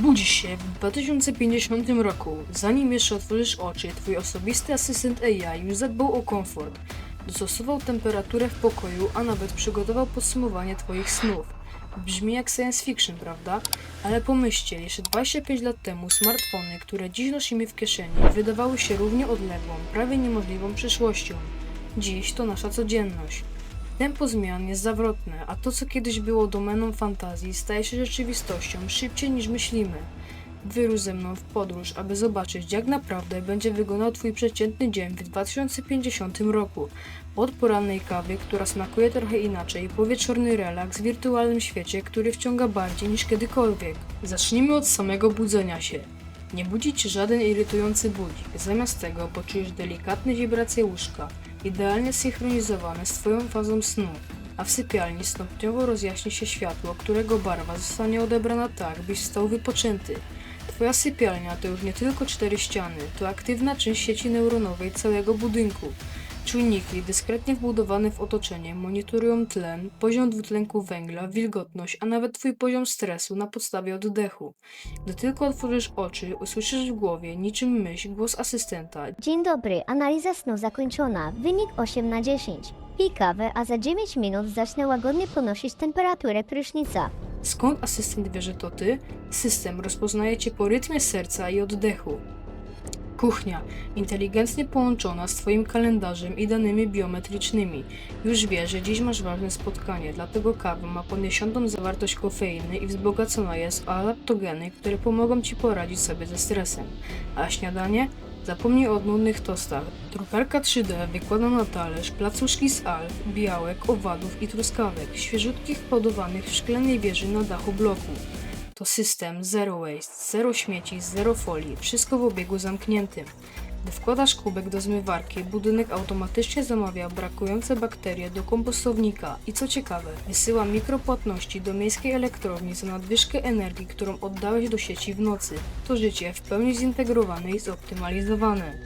Budzisz się w 2050 roku. Zanim jeszcze otworzysz oczy, twój osobisty asystent AI już zadbał o komfort. Dostosował temperaturę w pokoju, a nawet przygotował podsumowanie twoich snów. Brzmi jak science fiction, prawda? Ale pomyślcie, jeszcze 25 lat temu smartfony, które dziś nosimy w kieszeni, wydawały się równie odległą, prawie niemożliwą przyszłością. Dziś to nasza codzienność. Tempo zmian jest zawrotne, a to co kiedyś było domeną fantazji staje się rzeczywistością szybciej niż myślimy. Wyrusz ze mną w podróż, aby zobaczyć jak naprawdę będzie wyglądał Twój przeciętny dzień w 2050 roku. Od porannej kawy, która smakuje trochę inaczej, po wieczorny relaks w wirtualnym świecie, który wciąga bardziej niż kiedykolwiek. Zacznijmy od samego budzenia się. Nie budzi Cię żaden irytujący budzik, zamiast tego poczujesz delikatne wibracje łóżka, idealnie synchronizowane z Twoją fazą snu, a w sypialni stopniowo rozjaśni się światło, którego barwa zostanie odebrana tak, byś stał wypoczęty. Twoja sypialnia to już nie tylko cztery ściany, to aktywna część sieci neuronowej całego budynku. Czujniki dyskretnie wbudowane w otoczenie monitorują tlen, poziom dwutlenku węgla, wilgotność, a nawet Twój poziom stresu na podstawie oddechu. Gdy tylko otworzysz oczy, usłyszysz w głowie, niczym myśl, głos asystenta. Dzień dobry, analiza snu zakończona. Wynik 8 na 10. Pij kawę, a za 9 minut zacznę łagodnie ponosić temperaturę prysznica. Skąd asystent wie, że to ty? System rozpoznaje cię po rytmie serca i oddechu. Kuchnia, inteligentnie połączona z twoim kalendarzem i danymi biometrycznymi. Już wie, że dziś masz ważne spotkanie, dlatego kawa ma podniesioną zawartość kofeiny i wzbogacona jest o adaptogeny, które pomogą ci poradzić sobie ze stresem. A śniadanie? Zapomnij o nudnych tostach. Truperka 3D wykłada na talerz placuszki z alf, białek, owadów i truskawek, świeżutkich podawanych w szklanej wieży na dachu bloku. To system zero waste, zero śmieci, zero folii, wszystko w obiegu zamkniętym. Gdy wkładasz kubek do zmywarki, budynek automatycznie zamawia brakujące bakterie do kompostownika i co ciekawe, wysyła mikropłatności do miejskiej elektrowni za nadwyżkę energii, którą oddałeś do sieci w nocy. To życie w pełni zintegrowane i zoptymalizowane.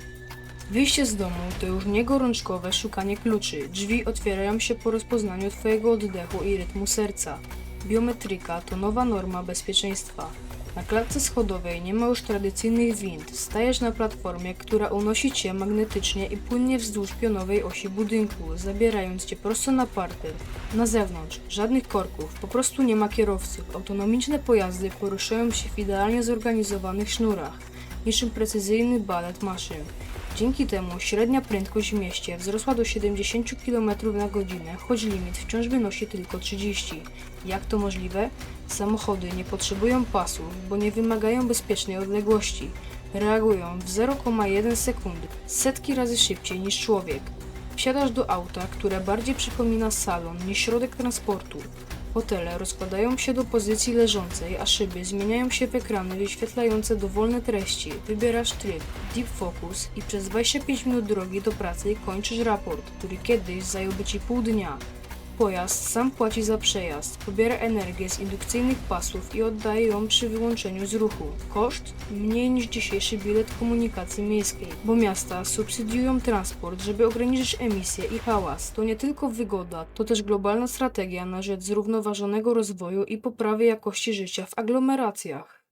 Wyjście z domu to już nie gorączkowe szukanie kluczy. Drzwi otwierają się po rozpoznaniu Twojego oddechu i rytmu serca. Biometryka to nowa norma bezpieczeństwa. Na klatce schodowej nie ma już tradycyjnych wind. Stajesz na platformie, która unosi Cię magnetycznie i płynnie wzdłuż pionowej osi budynku, zabierając Cię prosto na parter. Na zewnątrz żadnych korków, po prostu nie ma kierowców. Autonomiczne pojazdy poruszają się w idealnie zorganizowanych sznurach, niczym precyzyjny balet maszyn. Dzięki temu średnia prędkość w mieście wzrosła do 70 km na godzinę, choć limit wciąż wynosi tylko 30. Jak to możliwe? Samochody nie potrzebują pasów, bo nie wymagają bezpiecznej odległości. Reagują w 0,1 sekundy, setki razy szybciej niż człowiek. Wsiadasz do auta, które bardziej przypomina salon niż środek transportu. Hotele rozkładają się do pozycji leżącej, a szyby zmieniają się w ekrany wyświetlające dowolne treści. Wybierasz tryb Deep Focus i przez 25 minut drogi do pracy kończysz raport, który kiedyś zająłby Ci pół dnia. Pojazd sam płaci za przejazd, pobiera energię z indukcyjnych pasów i oddaje ją przy wyłączeniu z ruchu. Koszt? Mniej niż dzisiejszy bilet komunikacji miejskiej, bo miasta subsydiują transport, żeby ograniczyć emisje i hałas. To nie tylko wygoda, to też globalna strategia na rzecz zrównoważonego rozwoju i poprawy jakości życia w aglomeracjach.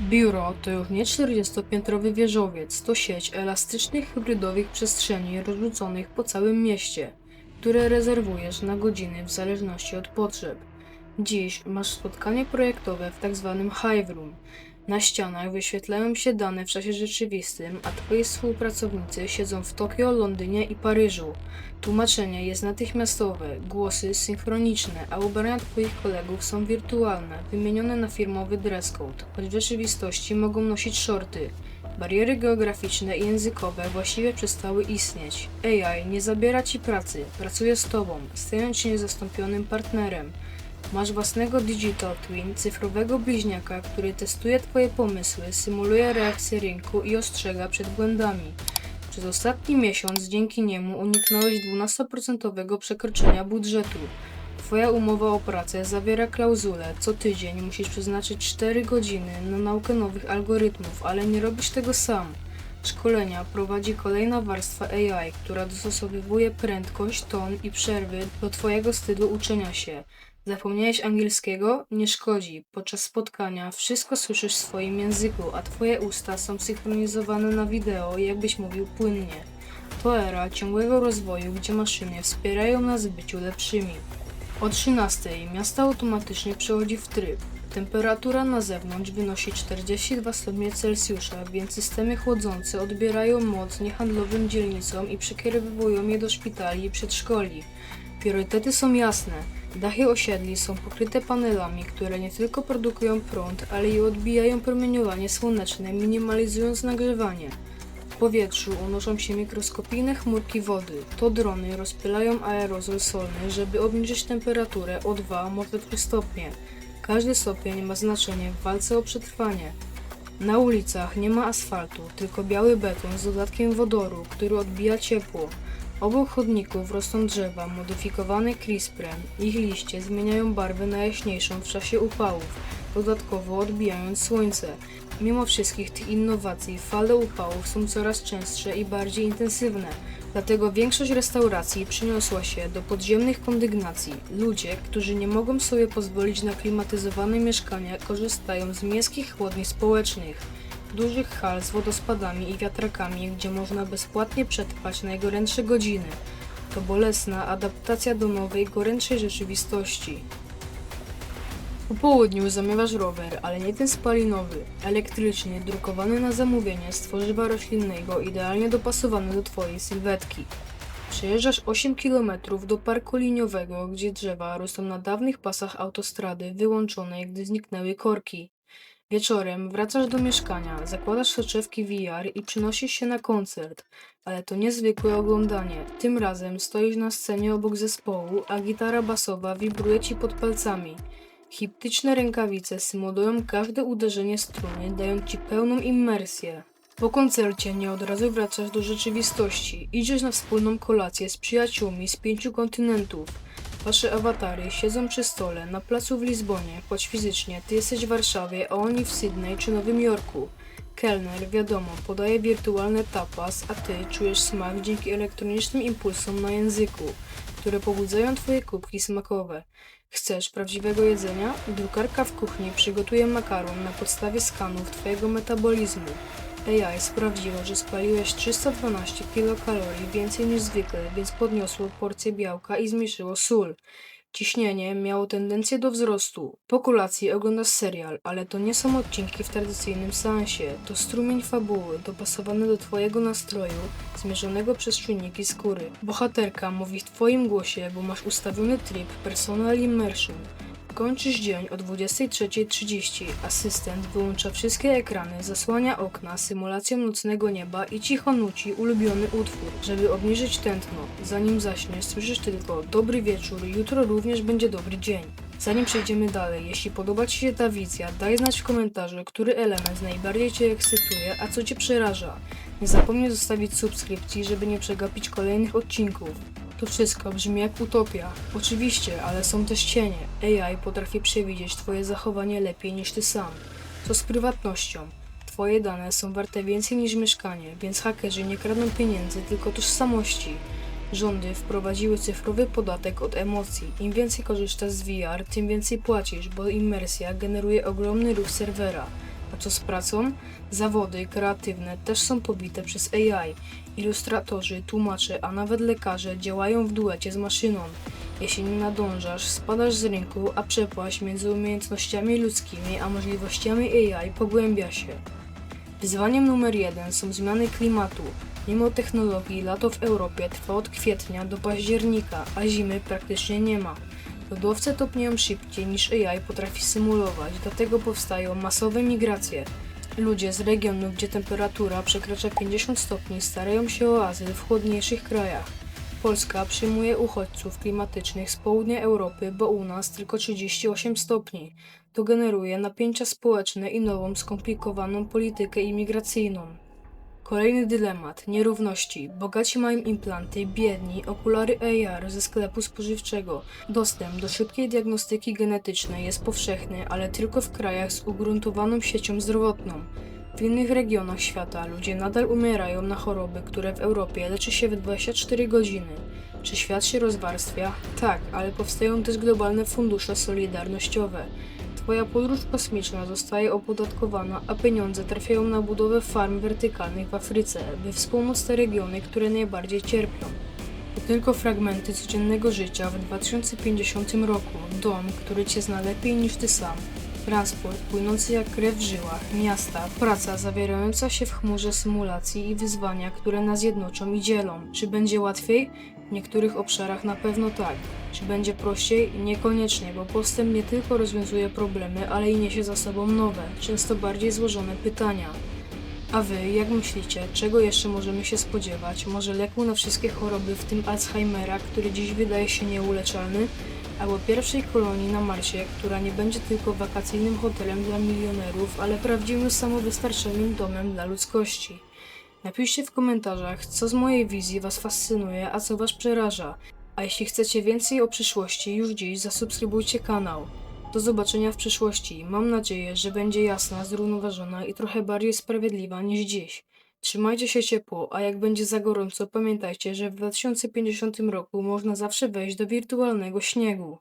Biuro to już nie 40-piętrowy wieżowiec, to sieć elastycznych hybrydowych przestrzeni rozrzuconych po całym mieście, które rezerwujesz na godziny w zależności od potrzeb. Dziś masz spotkanie projektowe w tzw. Hive Room. Na ścianach wyświetlają się dane w czasie rzeczywistym, a twoi współpracownicy siedzą w Tokio, Londynie i Paryżu. Tłumaczenie jest natychmiastowe, głosy synchroniczne, a ubrania twoich kolegów są wirtualne, wymienione na firmowy dress code, choć w rzeczywistości mogą nosić shorty. Bariery geograficzne i językowe właściwie przestały istnieć. AI nie zabiera ci pracy, pracuje z tobą, stając się niezastąpionym partnerem. Masz własnego Digital Twin, cyfrowego bliźniaka, który testuje Twoje pomysły, symuluje reakcję rynku i ostrzega przed błędami. Przez ostatni miesiąc dzięki niemu uniknąłeś 12% przekroczenia budżetu. Twoja umowa o pracę zawiera klauzulę, co tydzień musisz przeznaczyć 4 godziny na naukę nowych algorytmów, ale nie robisz tego sam. Szkolenia prowadzi kolejna warstwa AI, która dostosowywuje prędkość, ton i przerwy do Twojego stylu uczenia się. Zapomniałeś angielskiego? Nie szkodzi. Podczas spotkania wszystko słyszysz w swoim języku, a twoje usta są synchronizowane na wideo, jakbyś mówił płynnie. To era ciągłego rozwoju, gdzie maszyny wspierają nas w byciu lepszymi. O 13 miasto automatycznie przechodzi w tryb. Temperatura na zewnątrz wynosi 42 stopnie Celsjusza, więc systemy chłodzące odbierają moc niehandlowym dzielnicom i przekierowują je do szpitali i przedszkoli. Priorytety są jasne. Dachy osiedli są pokryte panelami, które nie tylko produkują prąd, ale i odbijają promieniowanie słoneczne, minimalizując nagrzewanie. Powietrzu unoszą się mikroskopijne chmurki wody. To drony rozpylają aerozol solny, żeby obniżyć temperaturę o 2, może 3 stopnie. Każdy stopień ma znaczenie w walce o przetrwanie. Na ulicach nie ma asfaltu, tylko biały beton z dodatkiem wodoru, który odbija ciepło. Obok chodników rosną drzewa modyfikowane CRISPRem. Ich liście zmieniają barwę na jaśniejszą w czasie upałów, dodatkowo odbijając słońce. Mimo wszystkich tych innowacji, fale upałów są coraz częstsze i bardziej intensywne. Dlatego większość restauracji przyniosła się do podziemnych kondygnacji. Ludzie, którzy nie mogą sobie pozwolić na klimatyzowane mieszkania, korzystają z miejskich chłodni społecznych dużych hal z wodospadami i wiatrakami, gdzie można bezpłatnie przetrwać najgorętsze godziny. To bolesna adaptacja do nowej, gorętszej rzeczywistości. Po południu zamiewasz rower, ale nie ten spalinowy, elektryczny, drukowany na zamówienie z tworzywa roślinnego, idealnie dopasowany do Twojej sylwetki. Przejeżdżasz 8 km do parku liniowego, gdzie drzewa rosną na dawnych pasach autostrady, wyłączonej, gdy zniknęły korki. Wieczorem wracasz do mieszkania, zakładasz soczewki VR i przynosisz się na koncert, ale to niezwykłe oglądanie. Tym razem stoisz na scenie obok zespołu, a gitara basowa wibruje ci pod palcami. Hiptyczne rękawice symulują każde uderzenie struny, dają ci pełną immersję. Po koncercie nie od razu wracasz do rzeczywistości. Idziesz na wspólną kolację z przyjaciółmi z pięciu kontynentów. Wasze awatary siedzą przy stole na placu w Lizbonie, choć fizycznie ty jesteś w Warszawie, a oni w Sydney czy Nowym Jorku. Kelner, wiadomo, podaje wirtualne tapas, a ty czujesz smak dzięki elektronicznym impulsom na języku, które pobudzają twoje kubki smakowe. Chcesz prawdziwego jedzenia? Drukarka w kuchni przygotuje makaron na podstawie skanów twojego metabolizmu. AI sprawdziło, że spaliłeś 312 kilokalorii więcej niż zwykle, więc podniosło porcję białka i zmniejszyło sól. Ciśnienie miało tendencję do wzrostu. Po kolacji oglądasz serial, ale to nie są odcinki w tradycyjnym sensie. To strumień fabuły, dopasowany do twojego nastroju, zmierzonego przez czujniki skóry. Bohaterka mówi w twoim głosie, bo masz ustawiony tryb Personal Immersion. Kończysz dzień o 23.30. Asystent wyłącza wszystkie ekrany, zasłania okna symulacją nocnego nieba i cicho nuci ulubiony utwór, żeby obniżyć tętno. Zanim zaśniesz, słyszysz tylko dobry wieczór, jutro również będzie dobry dzień. Zanim przejdziemy dalej, jeśli podoba Ci się ta wizja, daj znać w komentarzu, który element najbardziej Cię ekscytuje, a co Cię przeraża. Nie zapomnij zostawić subskrypcji, żeby nie przegapić kolejnych odcinków. To wszystko brzmi jak utopia. Oczywiście, ale są też cienie. AI potrafi przewidzieć Twoje zachowanie lepiej niż Ty sam. Co z prywatnością? Twoje dane są warte więcej niż mieszkanie, więc hakerzy nie kradną pieniędzy, tylko tożsamości. Rządy wprowadziły cyfrowy podatek od emocji. Im więcej korzystasz z VR, tym więcej płacisz, bo immersja generuje ogromny ruch serwera. A co z pracą? Zawody kreatywne też są pobite przez AI. Ilustratorzy, tłumacze, a nawet lekarze działają w duecie z maszyną. Jeśli nie nadążasz, spadasz z rynku, a przepaść między umiejętnościami ludzkimi a możliwościami AI pogłębia się. Wyzwaniem numer jeden są zmiany klimatu. Mimo technologii lato w Europie trwa od kwietnia do października, a zimy praktycznie nie ma. Lodowce topnieją szybciej niż AI potrafi symulować, dlatego powstają masowe migracje. Ludzie z regionów, gdzie temperatura przekracza 50 stopni, starają się o azyl w chłodniejszych krajach. Polska przyjmuje uchodźców klimatycznych z południa Europy, bo u nas tylko 38 stopni. To generuje napięcia społeczne i nową, skomplikowaną politykę imigracyjną. Kolejny dylemat nierówności. Bogaci mają implanty, biedni okulary AR ze sklepu spożywczego. Dostęp do szybkiej diagnostyki genetycznej jest powszechny, ale tylko w krajach z ugruntowaną siecią zdrowotną. W innych regionach świata ludzie nadal umierają na choroby, które w Europie leczy się w 24 godziny. Czy świat się rozwarstwia? Tak, ale powstają też globalne fundusze solidarnościowe. Twoja podróż kosmiczna zostaje opodatkowana, a pieniądze trafiają na budowę farm wertykalnych w Afryce, by wspomóc te regiony, które najbardziej cierpią. To tylko fragmenty codziennego życia w 2050 roku. Dom, który cię zna lepiej niż ty sam. Transport płynący jak krew w żyłach, miasta, praca zawierająca się w chmurze symulacji i wyzwania, które nas jednoczą i dzielą. Czy będzie łatwiej? W niektórych obszarach na pewno tak. Czy będzie prościej? Niekoniecznie, bo postęp nie tylko rozwiązuje problemy, ale i niesie za sobą nowe, często bardziej złożone pytania. A wy, jak myślicie, czego jeszcze możemy się spodziewać? Może leku na wszystkie choroby, w tym Alzheimera, który dziś wydaje się nieuleczalny? Albo pierwszej kolonii na Marsie, która nie będzie tylko wakacyjnym hotelem dla milionerów, ale prawdziwym samowystarczalnym domem dla ludzkości? Napiszcie w komentarzach, co z mojej wizji Was fascynuje, a co Was przeraża. A jeśli chcecie więcej o przyszłości, już dziś zasubskrybujcie kanał. Do zobaczenia w przyszłości. Mam nadzieję, że będzie jasna, zrównoważona i trochę bardziej sprawiedliwa niż dziś. Trzymajcie się ciepło, a jak będzie za gorąco, pamiętajcie, że w 2050 roku można zawsze wejść do wirtualnego śniegu.